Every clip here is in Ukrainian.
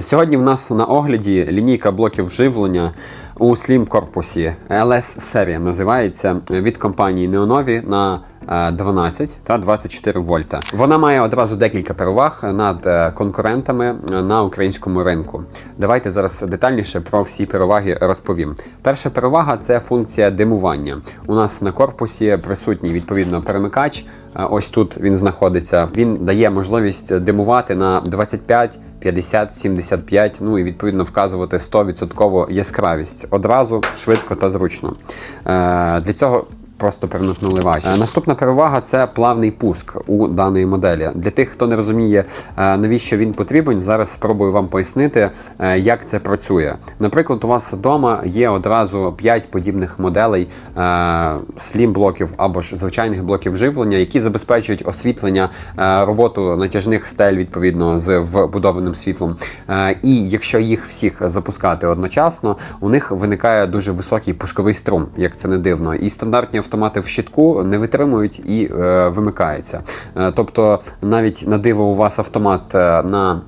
Сьогодні в нас на огляді лінійка блоків живлення у Slim корпусі. LS серія називається від компанії Neonovi на 12 та 24 вольта. Вона має одразу декілька переваг над е, конкурентами на українському ринку. Давайте зараз детальніше про всі переваги розповім. Перша перевага це функція димування. У нас на корпусі присутній відповідно перемикач. Е, Ось тут він знаходиться. Він дає можливість димувати на 25 50, 75, ну і відповідно вказувати 100% яскравість одразу, швидко та зручно. Е, для цього просто перемкнули ваші. Е, наступна перевага це плавний пуск у даної моделі. Для тих, хто не розуміє, е, навіщо він потрібен, зараз спробую вам пояснити, е, як це працює. Наприклад, у вас вдома є одразу 5 подібних моделей е, слім блоків або ж звичайних блоків живлення, які забезпечують освітлення, роботу натяжних стель відповідно з вбудованим світлом. І якщо їх всіх запускати одночасно, у них виникає дуже високий пусковий струм, як це не дивно. І стандартні автомати в щитку не витримують і е, вимикаються. Е, тобто, навіть на диво у вас автомат е, на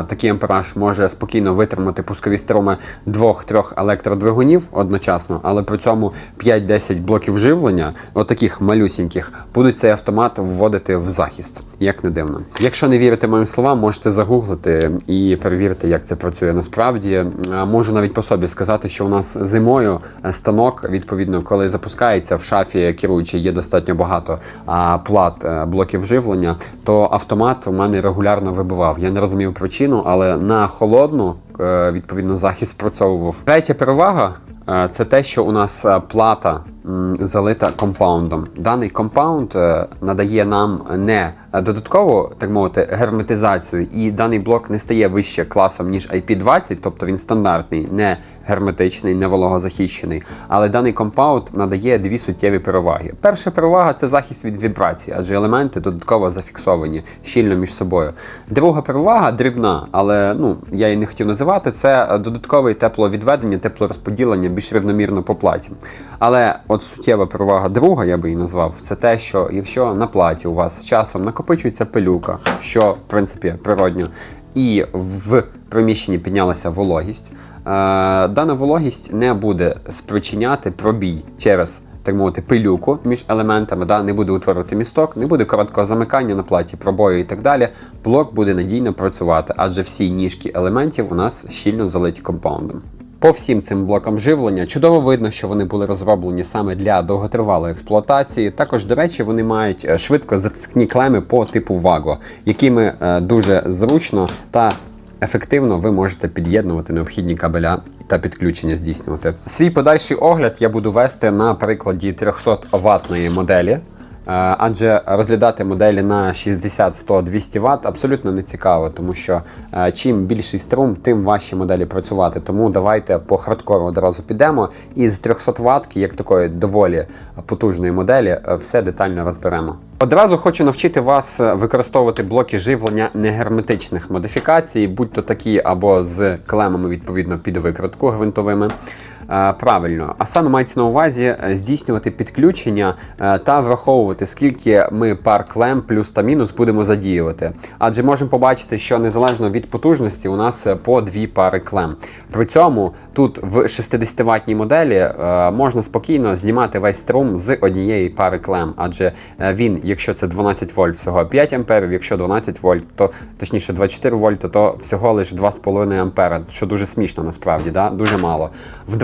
е, такий ампераж може спокійно витримати пускові струми двох-трьох електродвигунів одночасно, але при цьому 5-10 блоків живлення, отаких малюсіньких, будуть цей автомат вводити в захист, як не дивно. Якщо не вірите моїм словам, можете загуглити і перевірити, як це працює насправді. Е, Можу навіть по собі сказати, що у нас зимою станок, відповідно, коли запускається в шафі керуючій, є достатньо багато а, плат а, блоків живлення, то автомат у мене регулярно вибивав. Я не розумів причину, але на холодну е, відповідно захист спрацьовував. Третя перевага. е, Це те, що у нас е, плата залита компаундом. Даний компаунд е, надає нам не додаткову, так мовити, герметизацію, і даний блок не стає вище класом, ніж IP20, тобто він стандартний, не герметичний, не вологозахищений. Але даний компаунд надає дві суттєві переваги. Перша перевага це захист від вібрацій, адже елементи додатково зафіксовані щільно між собою. Друга перевага дрібна, але ну я її не хотів називати. Це додаткове тепловідведення, теплорозподілення більш рівномірно по платі. Але от суттєва перевага друга, я би її назвав, це те, що якщо на платі у вас з часом накопичується пилюка, що в принципі природньо, і в приміщенні піднялася вологість, е, дана вологість не буде спричиняти пробій через. Так мовити, пилюку між елементами, да, не буде утворювати місток, не буде короткого замикання на платі, пробою і так далі. Блок буде надійно працювати, адже всі ніжки елементів у нас щільно залиті компаундом. По всім цим блокам живлення чудово видно, що вони були розроблені саме для довготривалої експлуатації. Також, до речі, вони мають е, швидко затискні клеми по типу Vago, якими е, дуже зручно та ефективно ви можете під'єднувати необхідні кабеля та підключення здійснювати. Свій подальший огляд я буду вести на прикладі 300 ватної моделі. Е, Адже розглядати моделі на 60, 100, 200 Вт абсолютно не цікаво, тому що е, чим більший струм, тим важчі моделі працювати. Тому давайте по хардкору одразу підемо. І з 300 Вт, як такої доволі потужної моделі, е, все детально розберемо. Одразу хочу навчити вас використовувати блоки живлення негерметичних модифікацій, будь-то такі або з клемами відповідно під викрутку гвинтовими. Е, Правильно, а саме мається на увазі е, здійснювати підключення е, та враховувати, скільки ми пар клем плюс та мінус будемо задіювати. Адже можемо побачити, що незалежно від потужності у нас по дві пари клем. При цьому тут в 60 ватній моделі е, можна спокійно знімати весь струм з однієї пари клем, адже е, він, якщо це 12 вольт, всього 5 амперів, якщо 12 вольт, то точніше 24 вольта, то всього лише 2,5 ампера, що дуже смішно насправді, да? дуже мало. В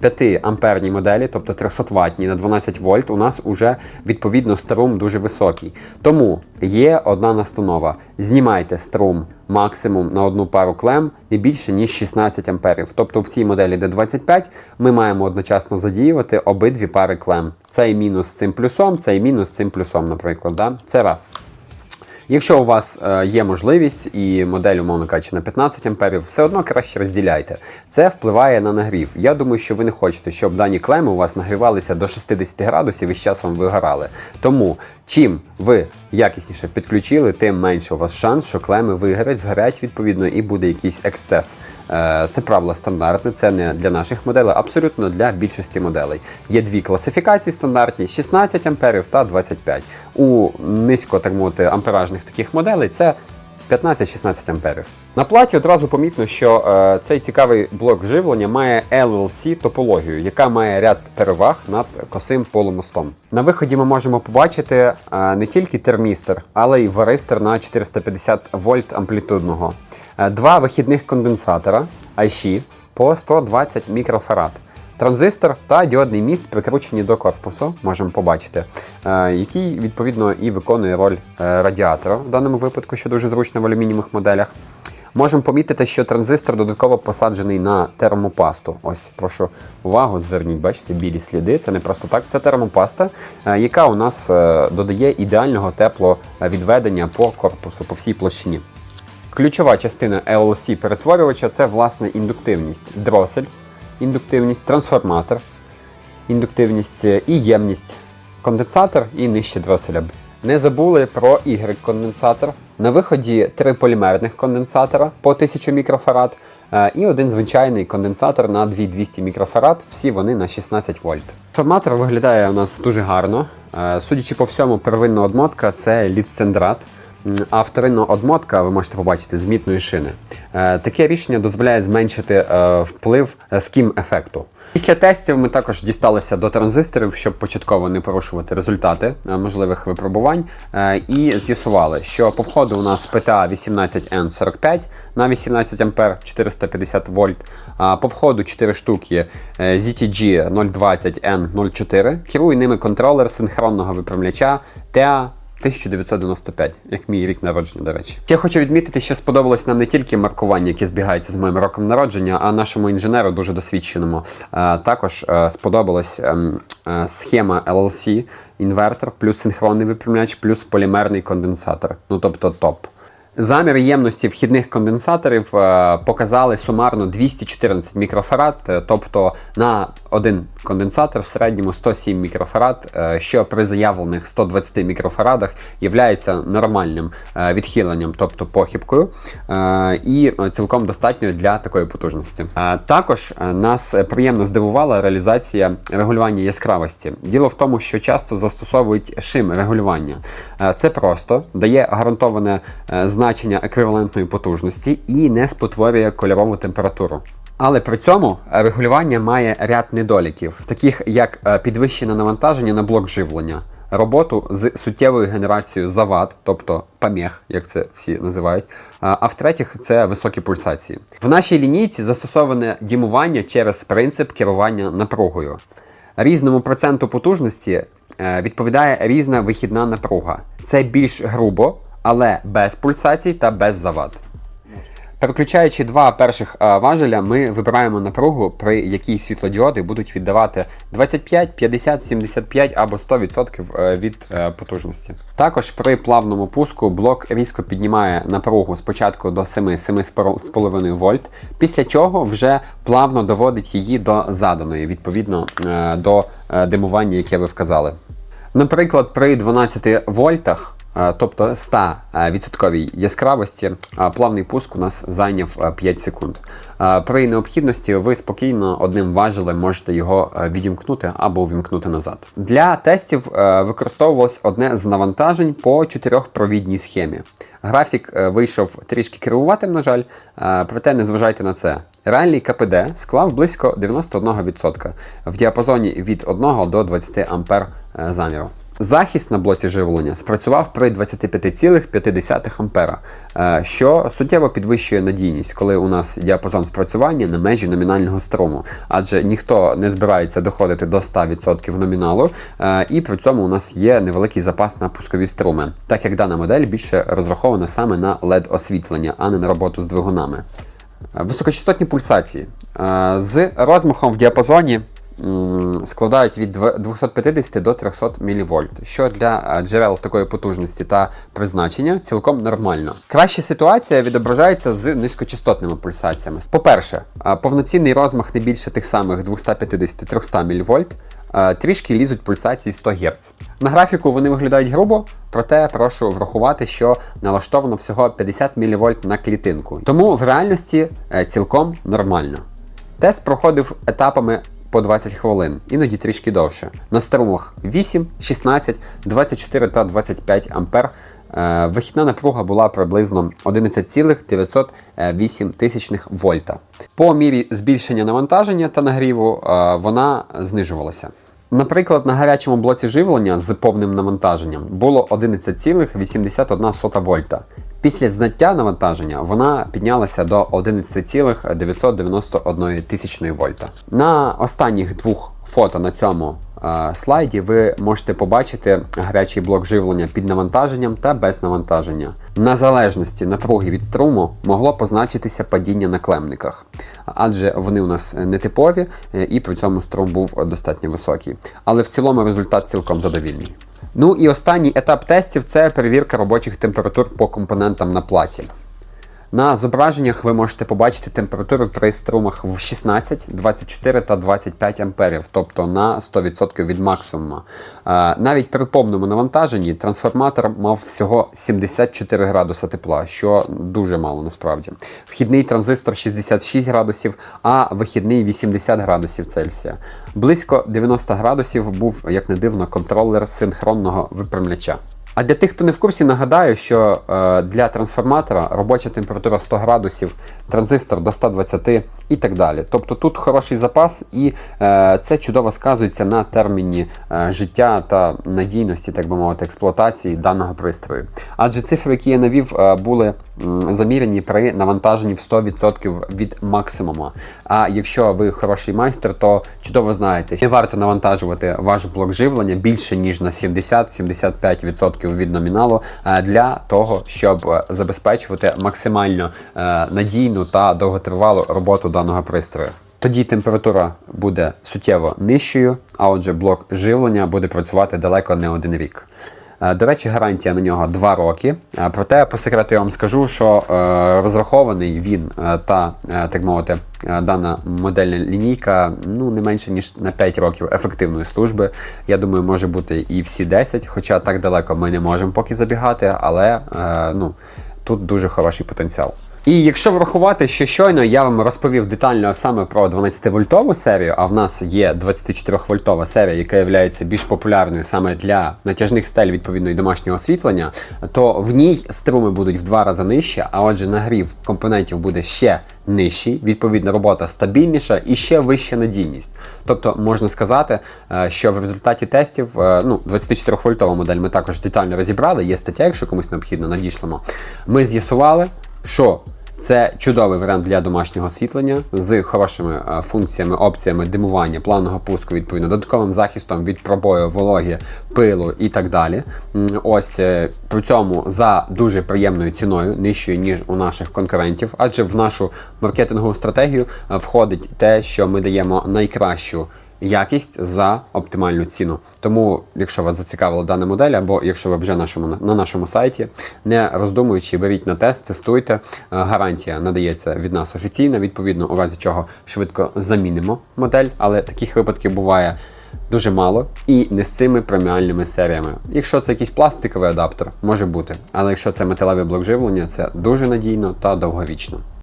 25 амперній моделі, тобто 300 ваттній на 12 вольт, у нас уже відповідно струм дуже високий. Тому є одна настанова: знімайте струм максимум на одну пару клем не більше ніж 16 амперів. Тобто в цій моделі D25 ми маємо одночасно задіювати обидві пари клем. Цей мінус з цим плюсом, цей мінус з цим плюсом, наприклад. Да? Це раз. Якщо у вас е, є можливість і модель, умовно кажучи, на 15 амперів, все одно краще розділяйте. Це впливає на нагрів. Я думаю, що ви не хочете, щоб дані клеми у вас нагрівалися до 60 градусів і з часом вигорали. Тому чим ви якісніше підключили, тим менше у вас шанс, що клеми вигорять, згорять відповідно і буде якийсь ексцес. Е, Це правило стандартне, це не для наших моделей, абсолютно для більшості моделей. Є дві класифікації стандартні: 16 амперів та 25. У низько, так мовити, амперажних таких моделей це 15-16 амперів. На платі одразу помітно, що е, цей цікавий блок живлення має LLC топологію, яка має ряд переваг над косим полумостом. На виході ми можемо побачити е, не тільки термістор, але й варистор на 450 вольт амплітудного, е, два вихідних конденсатора IC по 120 мікрофарад. Транзистор та діодний міст прикручені до корпусу, можемо побачити, е, який відповідно і виконує роль е, радіатора в даному випадку, що дуже зручно в алюмінієвих моделях. Можемо помітити, що транзистор додатково посаджений на термопасту. Ось, прошу увагу, зверніть, бачите, білі сліди. Це не просто так, це термопаста, е, яка у нас додає ідеального тепловідведення по корпусу, по всій площині. Ключова частина LLC перетворювача це власне індуктивність, дросель, індуктивність, трансформатор, індуктивність е, і ємність, конденсатор і нижче дроселя. Не забули про Y-конденсатор. На виході три полімерних конденсатора по 1000 мікрофарад е, і один звичайний конденсатор на 2200 мікрофарад. Всі вони на 16 вольт. Трансформатор виглядає у нас дуже гарно. Е, Судячи по всьому, первинна одмотка це літцендрат. А вторинна одмотка ви можете побачити з мітної шини. Е, Таке рішення дозволяє зменшити е, вплив скім ефекту. Після тестів ми також дісталися до транзисторів, щоб початково не порушувати результати е, можливих випробувань, е, і з'ясували, що по входу у нас PTA 18N45 на 18 А 450 вольт, по входу 4 штуки е, ZTG 020N04. Керує ними контролер синхронного випрямляча TA 1995, як мій рік народження, до речі. Я хочу відмітити, що сподобалось нам не тільки маркування, яке збігається з моїм роком народження, а нашому інженеру дуже досвідченому. Е, також е, сподобалась ем, е, схема LLC, інвертор, плюс синхронний випрямляч, плюс полімерний конденсатор. Ну тобто топ. Замір ємності вхідних конденсаторів е, показали сумарно 214 мікрофарад, е, тобто на один конденсатор в середньому 107 мікрофарад, е, що при заявлених 120 мікрофарадах є нормальним відхиленням, тобто похибкою, і цілком достатньо для такої потужності. Також нас приємно здивувала реалізація регулювання яскравості. Діло в тому, що часто застосовують шим регулювання. Це просто дає гарантоване е, значення еквівалентної потужності і не спотворює кольорову температуру. Але при цьому е, регулювання має ряд недоліків, таких як е, підвищене навантаження на блок живлення, роботу з суттєвою генерацією завад, тобто помех, як це всі називають. А а в-третіх, це високі пульсації. В нашій лінійці застосоване дімування через принцип керування напругою. Різному проценту потужності е, відповідає різна вихідна напруга. Це більш грубо, але без пульсацій та без завад. Переключаючи два перших а, важеля, ми вибираємо напругу, при якій світлодіоди будуть віддавати 25, 50, 75 або 100% е, від е, потужності. Також при плавному пуску блок різко піднімає напругу спочатку до 7-7,5 вольт, після чого вже плавно доводить її до заданої, відповідно е, до е, димування, яке ви вказали. Наприклад, при 12 вольтах, е, тобто 100% яскравості, е, плавний пуск у нас зайняв е, 5 секунд. Е, При необхідності ви спокійно одним важелем можете його е, відімкнути або увімкнути назад. Для тестів е, використовувалось одне з навантажень по чотирьохпровідній схемі. Графік е, вийшов трішки керуватим, на жаль, е, проте не зважайте на це. Реальний КПД склав близько 91% в діапазоні від 1 до 20 ампер е, заміру. Захист на блоці живлення спрацював при 25,5 ампера, е, що суттєво підвищує надійність, коли у нас діапазон спрацювання на межі номінального струму, адже ніхто не збирається доходити до 100% номіналу, е, і при цьому у нас є невеликий запас на пускові струми, так як дана модель більше розрахована саме на LED освітлення, а не на роботу з двигунами. Високочастотні пульсації е, з розмахом в діапазоні складають від 250 до 300 мВ, що для е, джерел такої потужності та призначення цілком нормально. Краща ситуація відображається з низькочастотними пульсаціями. По-перше, е, повноцінний розмах не більше тих самих 250-300 мВ. е, Трішки лізуть пульсації 100 Гц. На графіку вони виглядають грубо, проте прошу врахувати, що налаштовано всього 50 мВ на клітинку. Тому в реальності цілком нормально. Тест проходив етапами по 20 хвилин, іноді трішки довше. На струмах 8, 16, 24 та 25 ампер е, вихідна напруга була приблизно 11,908 тисячних вольта. По мірі збільшення навантаження та нагріву е, вона знижувалася. Наприклад, на гарячому блоці живлення з повним навантаженням було 11,81 вольта. Після зняття навантаження вона піднялася до 11,991 тисячної вольта. На останніх двох фото на цьому слайді ви можете побачити гарячий блок живлення під навантаженням та без навантаження. На залежності напруги від струму могло позначитися падіння на клемниках, адже вони у нас нетипові е, і при цьому струм був достатньо високий. Але в цілому результат цілком задовільний. Ну і останній етап тестів це перевірка робочих температур по компонентам на платі. На зображеннях ви можете побачити температуру при струмах в 16, 24 та 25 амперів, тобто на 100% від максимуму. Е, Навіть при повному навантаженні трансформатор мав всього 74 градуса тепла, що дуже мало насправді. Вхідний транзистор 66 градусів, а вихідний 80 градусів Цельсія. Близько 90 градусів був, як не дивно, контролер синхронного випрямляча. А для тих, хто не в курсі, нагадаю, що е, для трансформатора робоча температура 100 градусів, транзистор до 120 і так далі. Тобто тут хороший запас, і е, це чудово сказується на терміні е, життя та надійності, так би мовити, експлуатації даного пристрою. Адже цифри, які я навів, були заміряні при навантаженні в 100% від максимуму. А якщо ви хороший майстер, то чудово знаєте, що не варто навантажувати ваш блок живлення більше ніж на 70-75% від номіналу е, для того, щоб е, забезпечувати максимально е, надійну та довготривалу роботу даного пристрою. Тоді температура буде суттєво нижчою, а отже, блок живлення буде працювати далеко не один рік. Е, До речі, гарантія на нього 2 роки. Е, Проте, по секрету, я вам скажу, що е, розрахований він та, так мовити, дана модельна лінійка ну, не менше, ніж на 5 років ефективної служби. Я думаю, може бути і всі 10, хоча так далеко ми не можемо поки забігати, але ну, тут дуже хороший потенціал. І якщо врахувати, що щойно я вам розповів детально саме про 12-вольтову серію, а в нас є 24-вольтова серія, яка є більш популярною саме для натяжних стель відповідно і домашнього освітлення, то в ній струми будуть в два рази нижче, а отже, нагрів компонентів буде ще нижчий, відповідно, робота стабільніша і ще вища надійність. Тобто можна сказати, е, що в результаті тестів, е, ну, 24-вольтова модель ми також детально розібрали. Є стаття, якщо комусь необхідно, надішлемо. Ми з'ясували, що це чудовий варіант для домашнього освітлення з хорошими е, функціями, опціями димування, плавного пуску, відповідно, додатковим захистом від пробою, вологи, пилу і так далі. Ось е, при цьому за дуже приємною ціною, нижчою ніж у наших конкурентів, адже в нашу маркетингову стратегію е, входить те, що ми даємо найкращу якість за оптимальну ціну. Тому, якщо вас зацікавила дана модель, або якщо ви вже нашому, на нашому сайті, не роздумуючи, беріть на тест, тестуйте. Е, Гарантія надається від нас офіційна, відповідно, у разі чого швидко замінимо модель, але таких випадків буває. Дуже мало і не з цими преміальними серіями. Якщо це якийсь пластиковий адаптер, може бути. Але якщо це металевий блок живлення, це дуже надійно та довговічно.